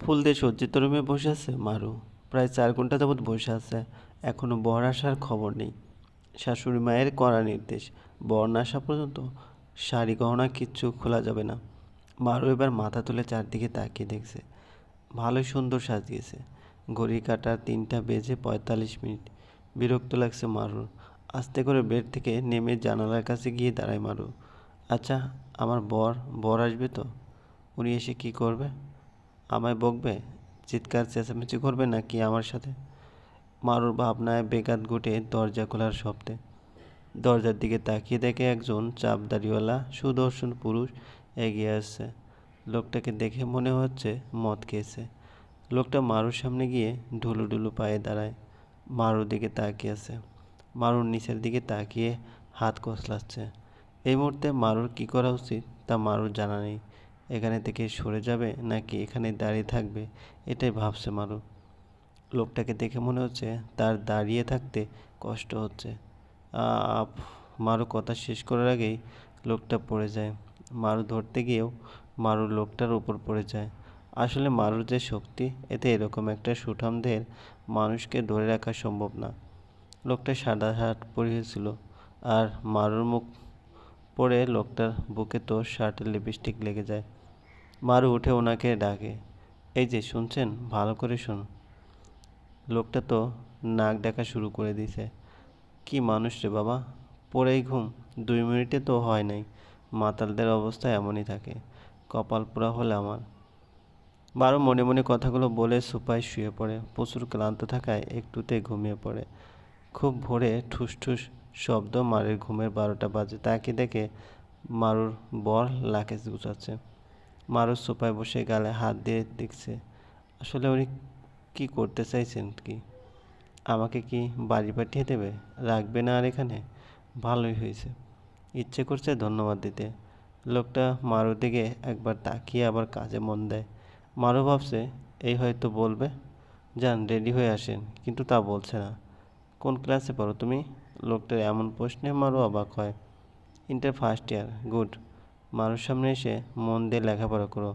ফুল দিয়ে সজ্জিত রুমে বসে আছে মারু। প্রায় চার ঘণ্টা যাবৎ বসে আছে। এখনও বর আসার খবর নেই। শাশুড়ি মায়ের কড়া নির্দেশ। বর না আসা পর্যন্ত শাড়ি, গহনা কিচ্ছু খোলা যাবে না। মারু এবার মাথা তুলে চারদিকে তাকিয়ে দেখছে। ভালোই সুন্দর সাজিয়েছে। ঘড়ি কাটা তিনটা বেজে পঁয়তাল্লিশ মিনিট। বিরক্ত লাগছে মারুর। আস্তে করে বেড থেকে নেমে জানালার কাছে গিয়ে দাঁড়ায় মারু। আচ্ছা আমার বর বর আসবে তো? উনি এসে কি করবে? আমায় বকবে? চিৎকার, চেঁচামেচি করবে নাকি আমার সাথে? মারুর ভাবনায় বেগাত ঘুটে দরজা খোলার শব্দে। দরজার দিকে তাকিয়ে দেখে একজন চাপদাড়িওয়ালা, সুদর্শন পুরুষ এগিয়ে আসছে। লোকটাকে দেখে মনে হচ্ছে মদ খেয়েছে। লোকটা মারুর সামনে গিয়ে ঢুলু ঢুলু পায়ে দাঁড়ায়। মারুর দিকে তাকিয়ে আছে। মারুর নিচের দিকে তাকিয়ে হাত কসলাচ্ছে এই মুহূর্তে মারুর কী করা উচিত তা মারুর জানা নেই। এখানে থেকে সরে যাবে নাকি এখানে দাঁড়িয়ে থাকবে? এটাই ভাবছে মারু। লোকটাকে দেখে মনে হচ্ছে তার দাঁড়িয়ে থাকতে কষ্ট হচ্ছে। আপ, মারু কথা শেষ করার আগেই লোকটা পড়ে যায়। মারু ধরতে গিয়েও মারু লোকটার উপর পড়ে যায়। আসলে মারুর যে শক্তি, এতে এরকম একটা সুঠামদের মানুষকে ধরে রাখা সম্ভব না। লোকটা সাদা শার্ট পরিয়েছিল আর মারুর মুখ পড়ে লোকটার বুকে তো শার্টের লিপস্টিক লেগে যায়। মারু উঠে ওনাকে ডাকে, এই যে, শুনছেন? ভালো করে শুন লোকটা তো নাক ডাকা শুরু করে দিয়েছে। কি মানুষ রে বাবা? পড়েই ঘুম। দুই মিনিটে তো হয় নাই। মাতালদের অবস্থা এমনই থাকে। কপাল পোড়া হলে আমার। বারো মনে মনে কথাগুলো বলে সুপায় শুয়ে পড়ে। প্রচুর ক্লান্ত থাকায় একটুতে ঘুমিয়ে পড়ে। খুব ভোরে ঠুস ঠুস শব্দ মারের ঘুমের বারোটা বাজে। তাকে দেখে মারুর বর লাকেজ গুছাচ্ছে। মারুর সোফায় বসে গালে হাত দিয়ে দেখছে, আসলে উনি কি করতে চাইছেন কি? আমাকে কি বাড়ি পাঠিয়ে দেবে? রাখবে না আর এখানে? ভালোই হয়েছে। ইচ্ছে করছে ধন্যবাদ দিতে। লোকটা মারুর দিকে একবার তাকিয়ে আবার কাজে মন দেয়। মারু ভাবছে, এই হয়তো বলবে, যান, রেডি হয়ে আসেন। কিন্তু তা বলছে না। কোন ক্লাসে পড়ো তুমি? লোকটার এমন প্রশ্নে মারু অবাক হয়। Inter first year, good. মারুর সামনে এসে মন দিয়ে লেখাপড়া করো।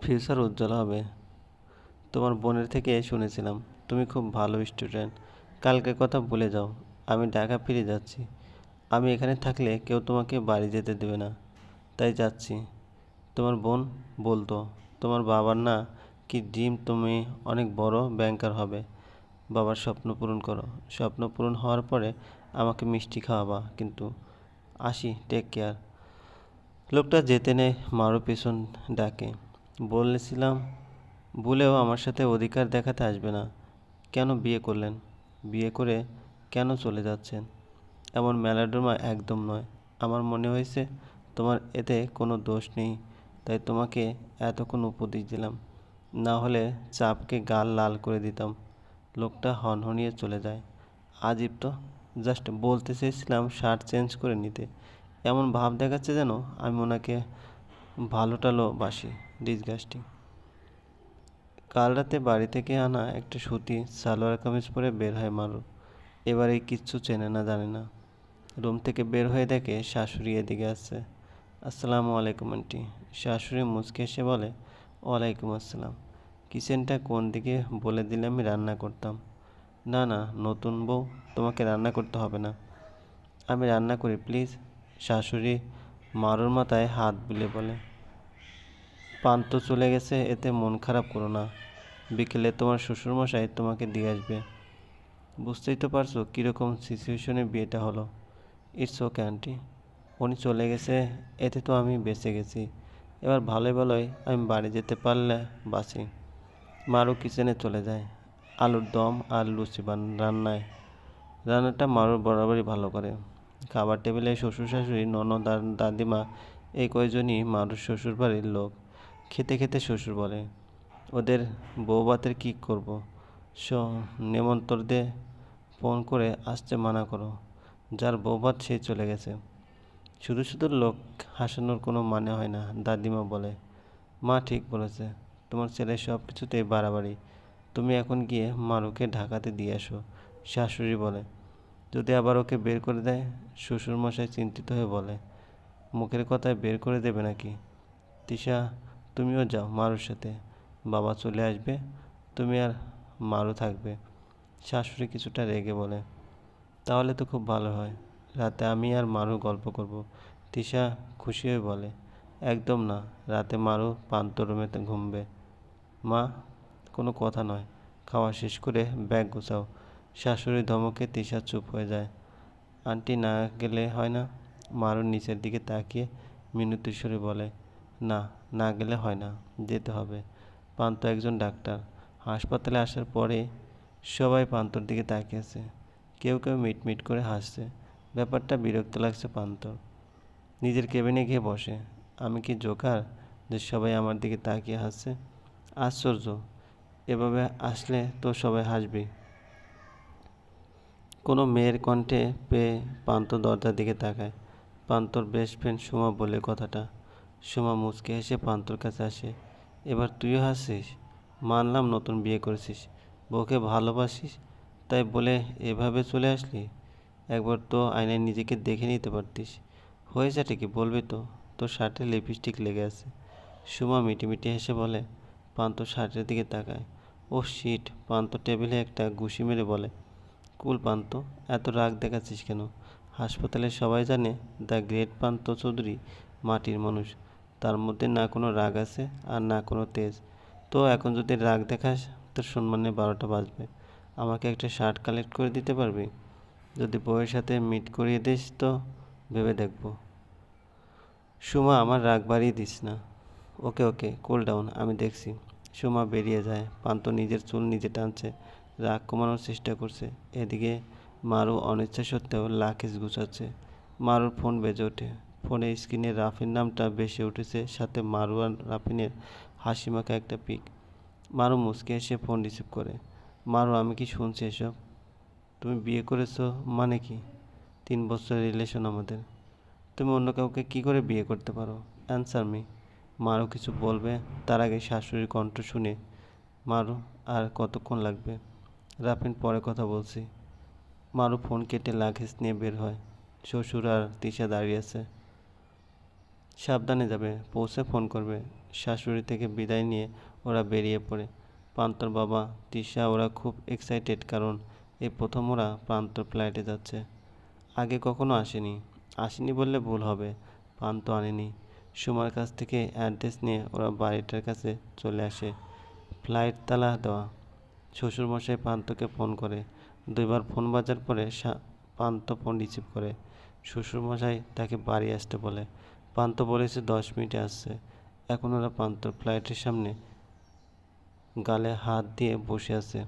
ফিউচার উজ্জ্বল হবে। তোমার বোনের থেকে শুনেছিলাম, তুমি খুব ভালো স্টুডেন্ট কালকের কথা বলে যাও। আমি ঢাকা ফিরে যাচ্ছি। আমি এখানে থাকলে কেউ তোমাকে বাড়ি যেতে দেবে না। তাই যাচ্ছি। তোমার বোন বলতো, তোমার বাবার না কি ড্রিম তুমি অনেক বড় ব্যাংকার হবে। বাবার স্বপ্ন পূরণ করো। স্বপ্ন পূরণ হওয়ার পরে আমাকে মিষ্টি খাওয়াবা। কিন্তু আসি টেক কেয়ার লোকটা যেতে নেয় মারো পেছন ডাকে। বলেছিলাম বলেও আমার সাথে অধিকার দেখাতে আসবে না। কেন বিয়ে করলেন? বিয়ে করে কেন চলে যাচ্ছেন? এমন মেলাড্রামা একদম নয়। আমার মনে হয়েছে, তোমার এতে কোনো দোষ নেই। তাই তোমাকে এতক্ষণ উপদেশ দিলাম। না হলে চাপকে গাল লাল করে দিতাম। লোকটা হনহনিয়ে চলে যায়। আজীব তো। জাস্ট বলতে চেয়েছিলাম শার্ট চেঞ্জ করে নিতে। এমন ভাব দেখাচ্ছে যেন আমি ওনাকে ভালো টালো বাসি ডিসগাস্টিং কাল রাতে বাড়ি থেকে আনা একটা সুতি, সালোয়ার কামিজ পরে বের হয় মারু। এবার কিচ্ছু চেনে না, জানে না। রুম থেকে বের হয়ে দেখে শাশুড়ি এদিকে আসছে আসসালামু আলাইকুম, আন্টি। শাশুড়ি মুচকে এসে বলে, ওয়ালাইকুম আসসালাম। কিচেনটা কোন দিকে বলে দিলে আমি রান্না করতাম। না না, নতুন বউ তোমাকে রান্না করতে হবে না। আমি রান্না করি, প্লিজ। শাশুড়ি মারুর মাথায় হাত বুলে বলে। পান তো চলে গেছে, এতে মন খারাপ করো না। বিকেলে তোমার শ্বশুরমশাই তোমাকে দিয়ে আসবে। বুঝতেই তো পারছ কীরকম সিচুয়েশনে বিয়েটা হলো। ইটস ওকে আন্টি উনি চলে গেছে, এতে তো আমি বেঁচে গেছি। এবার ভালোই ভালোই আমি বাড়ি যেতে পারলে বাঁচি। মারু কিচেনে চলে যায়। আলুর দম আর লুচি বান, রান্নায়। রান্নাটা মারুর বরাবরই ভালো করে। খাবার টেবিলে শ্বশুর শাশুড়ি, ননদ আর দাদিমা এই কয়জনই মারুর শ্বশুর বাড়ির লোক। খেতে খেতে শ্বশুর বলে, ওদের বউ ভাতের কী করব? স নেমন্তরদের ফোন করে আসতে মানা করো। যার বউ ভাত সে চলে গেছে। শুধু শুধু লোক হাসানোর কোনো মানে হয় না, দাদিমা বলে, মা ঠিক বলেছে, তোমার ছেলে সব কিছুতেই বাড়াবাড়ি। তুমি এখন গিয়ে মারুকে ঢাকাতে দিয়ে আসো, শাশুড়ি বলে। যদি আবার ওকে বের করে দেয়, শ্বশুরমশাই চিন্তিত হয়ে বলে, মুখের কথায় বের করে দেবে নাকি? তিশা, তুমিও যাও মারুর সাথে। বাবা চলে আসবে, তুমি আর মারু থাকবে। শাশুড়ি কিছুটা রেগে বলে, তাহলে তো খুব ভালো হয়, রাতে আমি আর মারু গল্প করব। তিশা খুশি হয়ে বলে, একদম না, রাতে মারু পান্ত রুমেতে ঘুমবে। মা কোনো কথা নয়। খাওয়া শেষ করে ব্যাগ গোছাও। শাশুড়ি ধমকে তিশা চুপ হয়ে যায়। আন্টি না গেলে হয় না? মারুর নিচের দিকে তাকিয়ে মিনতি সুরে বলে, না না গেলে হয় না, যেতে হবে। পান্ত একজন ডাক্তার। হাসপাতালে আসার পরে সবাই পান্তর দিকে তাকিয়েছে কেউ কেউ মিটমিট করে হাসছে। ব্যাপারটা বিরক্ত লাগছে পান্তর। নিজের কেবিনে গিয়ে বসে, আমি কি জোকার? যে সবাই আমার দিকে তাকিয়ে হাসছে। আশ্চর্য এভাবে আসলে তো সবাই হাসবেই। কোনো মেয়ের কণ্ঠে পেয়ে পান্ত দরজার দিকে তাকায়। পান্তর বেস্ট ফ্রেন্ড সুমা বলে কথাটা। সুমা মুচকে হেসে পান্তর কাছে আসে, এবার তুইও হাসিস? মানলাম নতুন বিয়ে করেছিস। বউকে ভালোবাসিস? তাই বলে এভাবে চলে আসলি? একবার তো আয়নায় নিজেকে দেখে নিতে পারতিস। হয়েছে ঠিকই, বলবি তো, তোর শার্টে লিপস্টিক লেগে আছে। সুমা মিটিমিটি হেসে বলে পান্ত শার্টের দিকে তাকায়। ও শিট, পান্ত টেবিলে একটা ঘুষি মেরে বলে, কুল পান্ত, এত রাগ দেখাচ্ছিস কেন? হাসপাতালে সবাই জানে দ্য গ্রেট পান্ত চৌধুরী মাটির মানুষ। তার মধ্যে না কোনো রাগ আছে আর না কোনো তেজ। তো এখন যদি রাগ দেখাস, তোর সম্মানে বারোটা বাজবে। আমাকে একটা শার্ট কালেক্ট করে দিতে পারবি? যদি বউয়ের সাথে মিট করিয়ে দিস তো ভেবে দেখব। সুমা, আমার রাগ বাড়িয়ে দিস না। ওকে ওকে কুল ডাউন আমি দেখছি। সুমা বেরিয়ে যায়। পান্ত নিজের চুল নিজে টানছে। রাগ কমানোর চেষ্টা করছে। এদিকে মারু অনিচ্ছা সত্ত্বেও লাকেজ গুছাচ্ছে। মারুর ফোন বেজে ওঠে। ফোনে স্ক্রিনে রাফির নামটা বেশি উঠেছে, সাথে মারু আর রাফিনের হাসি মাখা একটা পিক। মারু মুসকে এসে ফোন রিসিভ করে। মারু, আমি কি শুনছি এসব? তুমি বিয়ে করেছ মানে কি? তিন বছরের রিলেশন আমাদের। তুমি অন্য কাউকে কি করে বিয়ে করতে পারো? Answer me. মারু কিছু বলবে। তার আগে শাশুড়ির কণ্ঠ শুনে, মারু, আর কতক্ষণ লাগবে? রাফিন, পরে কথা বলছি। মারু ফোন কেটে লাগেজ নিয়ে বের হয়। শ্বশুর আর তিশা দাঁড়িয়ে আছে। সাবধানে যাবে, পৌঁছে ফোন করবে। শাশুড়ি থেকে বিদায় নিয়ে ওরা বেরিয়ে পড়ে। প্রান্তর বাবা, তিশা ওরা খুব এক্সাইটেড কারণ এই প্রথম ওরা প্রান্তর ফ্লাইটে যাচ্ছে। আগে কখনো আসেনি। আসেনি বললে ভুল হবে। প্রান্ত আনেনি। সুমার কাছ থেকে অ্যাড্রেস নিয়ে ওরা বাড়িটার কাছে চলে আসে। ফ্লাইট তালা দেওয়া। শ্বশুরমশাই পান্তকে ফোন করে। দুইবার ফোন বাজার পরে পান্ত ফোন রিসিভ করে। শ্বশুরমশাই তাকে বাড়ি আসতে বলে। পান্ত বলেছে দশ মিনিটে আসছে। এখন ওরা পান্তর ফ্লাইটের সামনে গালে হাত দিয়ে বসে আছে।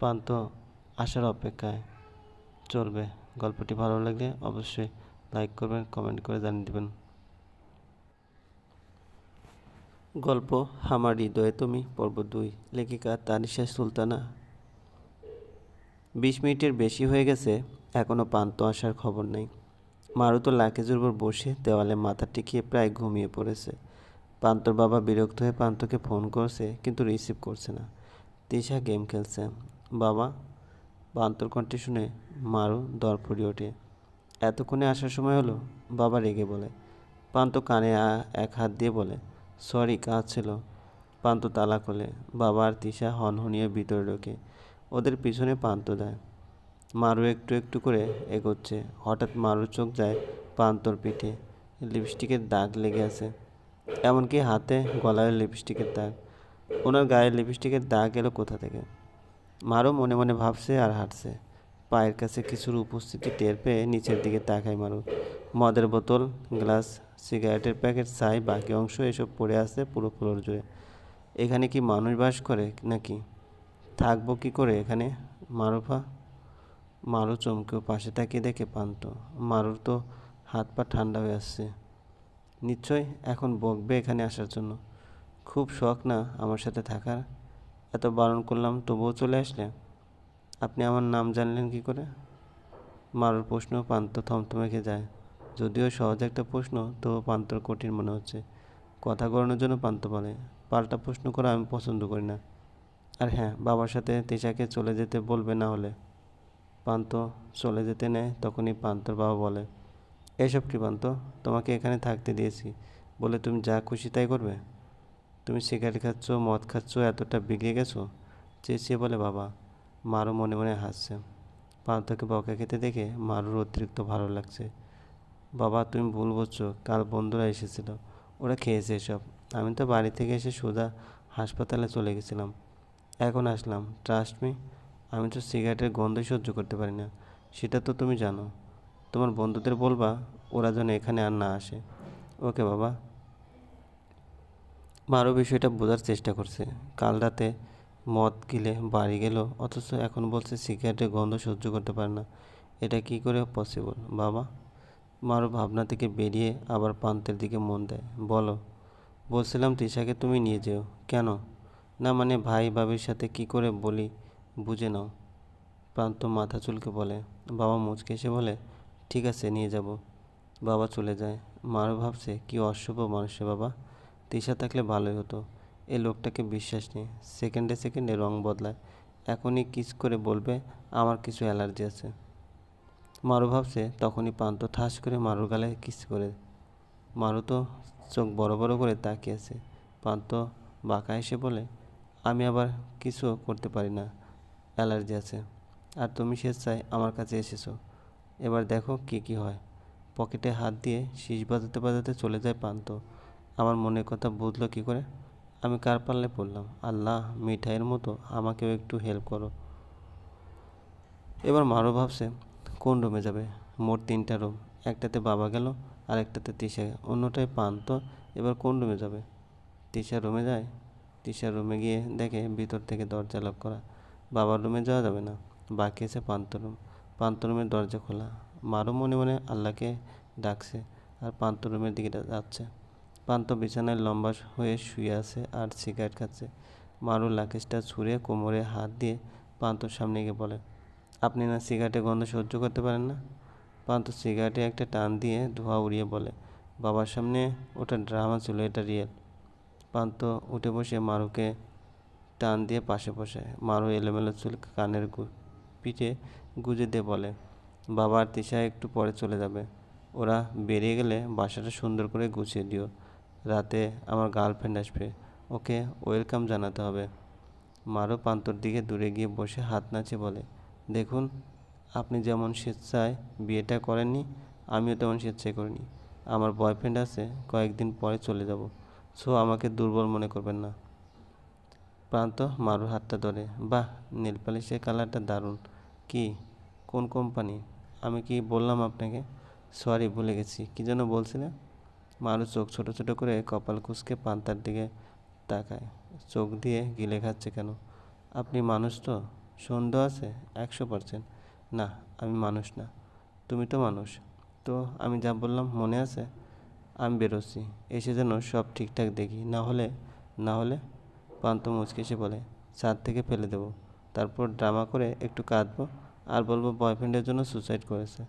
পান্ত আসার অপেক্ষায় চলবে। গল্পটি ভালো লাগলে অবশ্যই লাইক করবেন, কমেন্ট করে জানিয়ে দেবেন। গল্প হামার হৃদয়ে তুমি পর্ব দুই, লেখিকা তানিশা সুলতানা। বিশ মিনিটের বেশি হয়ে গেছে এখনও পান্ত আসার খবর নেই। মারুতো লাকেজের উপর বসে দেওয়ালে মাথা টিকিয়ে প্রায় ঘুমিয়ে পড়েছে। পান্তর বাবা বিরক্ত হয়ে পান্তকে ফোন করছে, কিন্তু রিসিভ করছে না। তিশা গেম খেলছে। বাবা পান্তর কণ্ঠে শুনে মারু দর দরপড়ি ওঠে। এতক্ষণে আসার সময় হলো? বাবা রেগে বলে। পান্ত কানে এক হাত দিয়ে বলে সরি, কাজ ছিল। পান্ত তালা খোলে। বাবা আর তিশা হনহনিয়ে ভিতরে ঢোকে। ওদের পিছনে পান্ত দেয় মারু একটু একটু করে এগোচ্ছে। হঠাৎ মারুর চোখ যায় পান্তর পিঠে। লিপস্টিকের দাগ লেগে আছে। এমনকি হাতে গলায় লিপস্টিকের দাগ। ওনার গায়ে লিপস্টিকের দাগ এলো কোথা থেকে? মারু মনে মনে ভাবছে আর হাঁটছে। পায়ের কাছে কিছুর উপস্থিতি টের পেয়ে নিচের দিকে তাকায় মারু। মদের বোতল, গ্লাস, সিগারেটের প্যাকেট, ছাই, বাকি অংশ এসব পড়ে আছে পুরো ফ্লোর জুড়ে। এখানে কি মানুষ বাস করে নাকি? থাকব কি করে এখানে? মারুফা? মারু চমকেও পাশে তাকিয়ে দেখে পান্ত। মারুর তো হাত পা ঠান্ডা হয়ে আসছে। নিশ্চয় এখন বকবে এখানে আসার জন্য। খুব শখ না আমার সাথে থাকার? এত বারণ করলাম, তবুও চলে আসলে? আপনি আমার নাম জানলেন কি করে? মারুর প্রশ্ন পান্ত থমথমে খেয়ে যায়। যদিও সহজ একটা প্রশ্ন, তবু পান্তর কঠিন মনে হচ্ছে। কথা গড়ানোর জন্য পান্ত বলে, পাল্টা প্রশ্ন করা আমি পছন্দ করি না। আর হ্যাঁ বাবার সাথে তেশাকে চলে যেতে বলবে না হলে। পান্ত চলে যেতে নেয় তখনই পান্তর বাবা বলে, এসব কি পান্ত? তোমাকে এখানে থাকতে দিয়েছি। বলে তুমি যা খুশি তাই করবে? তুমি সিগারেট খাচ্ছ, মদ খাচ্ছ, এতটা বিগড়ে গেছো? চেঁচিয়ে বলে বাবা। মারও মনে মনে হাসছে। পান্তকে বকা খেতে দেখে মারুর অতিরিক্ত ভালো লাগছে। বাবা, তুমি ভুল বুঝছ কাল বন্ধুরা এসেছিল, ওরা খেয়েছে এসব। আমি তো বাড়ি থেকে এসে সোজা হাসপাতালে চলে গেছিলাম। এখন আসলাম ট্রাস্ট মি আমি তো সিগারেটের গন্ধই সহ্য করতে পারি না। সেটা তো তুমি জানো। তোমার বন্ধুদের বলবা, ওরা যেন এখানে আর না আসে। ওকে বাবা। মারও বিষয়টা বোঝার চেষ্টা করছে। কাল রাতে মদ গিলে বাড়ি গেল, অথচ এখন বলছে সিগারেটের গন্ধ সহ্য করতে পারে না। এটা কি করে পসিবল বাবা। মারও ভাবনা থেকে বেরিয়ে আবার পান্তের দিকে মন দেয়। বলো, বলছিলাম তৃষাকে তুমি নিয়ে যেও। কেন? না মানে ভাই ভাবির সাথে কি করে বলি বুঝে নাও। প্রান্ত মাথা চুলকে বলে, বাবা মুচকে এসে বলে, ঠিক আছে, নিয়ে যাব। বাবা চলে যায়। মারও ভাবছে, কি অশুভ মানুষে বাবা। তৃষা থাকলে ভালোই হতো। এ লোকটাকে বিশ্বাস নেই। সেকেন্ডে সেকেন্ডে রং বদলায়। এখনই কিস করে বলবে, আমার কিছু অ্যালার্জি আছে। মারু ভাবছে, তখনই পান্ত ঠাস করে মারুর গালে কিস করে। মারু তো চোখ বড় বড় করে তাকিয়ে আছে। পান্ত বাঁকা এসে বলে, আমি আবার কিছু করতে পারি না, অ্যালার্জি আছে। আর তুমি স্বেচ্ছায় আমার কাছে এসেছ। এবার দেখো কি কি হয়। পকেটে হাত দিয়ে শীষ বাজাতে বাজাতে চলে যায় পান্ত। আমার মনের কথা বুঝলো কি করে? আমি কার পাল্লে পড়লাম? আল্লাহ, মিঠাইয়ের মতো, আমাকেও একটু হেল্প করো। এবার মারও ভাবছে কোন রুমে যাবে? মোট তিনটা রুম একটাতে বাবা গেল আর একটাতে তিশা অন্যটায় পান তো, এবার কোন রুমে যাবে? তিশা রুমে যায়? তিশার রুমে গিয়ে দেখে ভিতর থেকে দরজা লক করা। বাবার রুমে যাওয়া যাবে না। বাকি আছে পান্ত রুম পান্ত রুমের দরজা খোলা। মারও মনে মনে আল্লাহকে ডাকছে আর পান্ত রুমের দিকে যাচ্ছে। পান্ত বিছানায় লম্বা হয়ে শুয়ে আছে আর সিগারেট খাচ্ছে। মারু লাকেশটা ছুঁড়ে কোমরে হাত দিয়ে পান্তর সামনে গিয়ে বলে আপনি না সিগারেটের গন্ধ সহ্য করতে পারেন না? পান্ত সিগারেটে একটা টান দিয়ে ধোঁয়া উড়িয়ে বলে, বাবার সামনে ওটা ড্রামা ছিল, এটা রিয়েল পান্ত উঠে বসে মারুকে টান দিয়ে পাশে বসে। মারু এলোমেলো চুল কানের গু, পিঠে গুজে দিয়ে বলে বাবা আর তিশা একটু পরে চলে যাবে। ওরা বেরিয়ে গেলে বাসাটা সুন্দর করে গুছিয়ে দিও। রাতে আমার গার্লফ্রেন্ড আসবে। ওকে ওয়েলকাম জানাতে হবে। মারও পান্তর দিকে দূরে গিয়ে বসে হাত নাচে বলে দেখুন, আপনি যেমন স্বেচ্ছায় বিয়েটা করেননি, আমিও তেমন স্বেচ্ছায় করিনি। আমার বয়ফ্রেন্ড আছে, কয়েকদিন পরে চলে যাব। সো আমাকে দুর্বল মনে করবেন না। প্রান্ত, মারুর হাতটা ধরে। বাহ নীল পালিশের কালারটা দারুণ। কি? কোন কোম্পানি আমি কি বললাম আপনাকে? সরি ভুলে গেছি। কী যেন বলছিলেন মারু চোখ ছোট ছোট করে কপাল কুচকে পান্তার দিকে তাকায়। চোখ দিয়ে গিলে খাচ্ছে কেন? আপনি মানুষ তো। সন্দেহ আছে? একশো পার্সেন্ট না, আমি মানুষ না। তুমি তো মানুষ। তো আমি যা বললাম মনে আছে? আমি বেরোচ্ছি। এসে যেন সব ঠিকঠাক দেখি। না হলে না হলে পান্ত মুচকে এসে বলে, ছাদ থেকে ফেলে দেবো। তারপর ড্রামা করে একটু কাঁদবো আর বলব বয়ফ্রেন্ডের জন্য সুসাইড করেছে।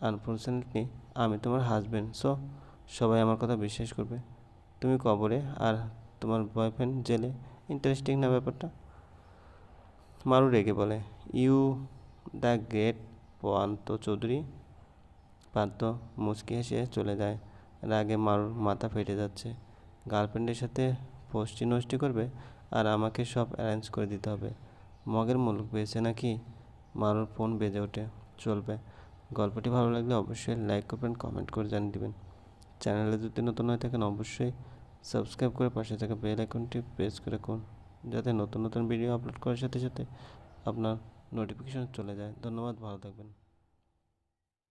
আনফর্চুনেটলি আমি তোমার হাজব্যান্ড সো সবাই আমার কথা বিশ্বাস করবে। তুমি কবরে আর তোমার বয়ফ্রেন্ড জেলে। ইন্টারেস্টিং না ব্যাপারটা? মারু রেগে বলে, you the great Panta Chowdhury. Panta মুচকি হেসে চলে যায়। রাগে মারুর মাথা ফেটে যাচ্ছে। গার্লফ্রেন্ডের সাথে ফষ্টি নষ্টি করবে আর আমাকে সব অ্যারেঞ্জ করে দিতে হবে। মগের মুলুক পেয়েছে নাকি মারুর ফোন বেজে ওঠে, চলবে। গল্পটি ভালো লাগলে অবশ্যই লাইক করবেন, কমেন্ট করে জানিয়ে দেবেন। চ্যানেলে যদি নতুন হয়ে থাকেন, অবশ্যই সাবস্ক্রাইব করে পাশে থাকা বেল আইকনটি প্রেস করে রাখুন। যাতে নতুন নতুন ভিডিও আপলোড করার সাথে সাথে আপনার নোটিফিকেশন চলে যায়। ধন্যবাদ, ভালো থাকবেন।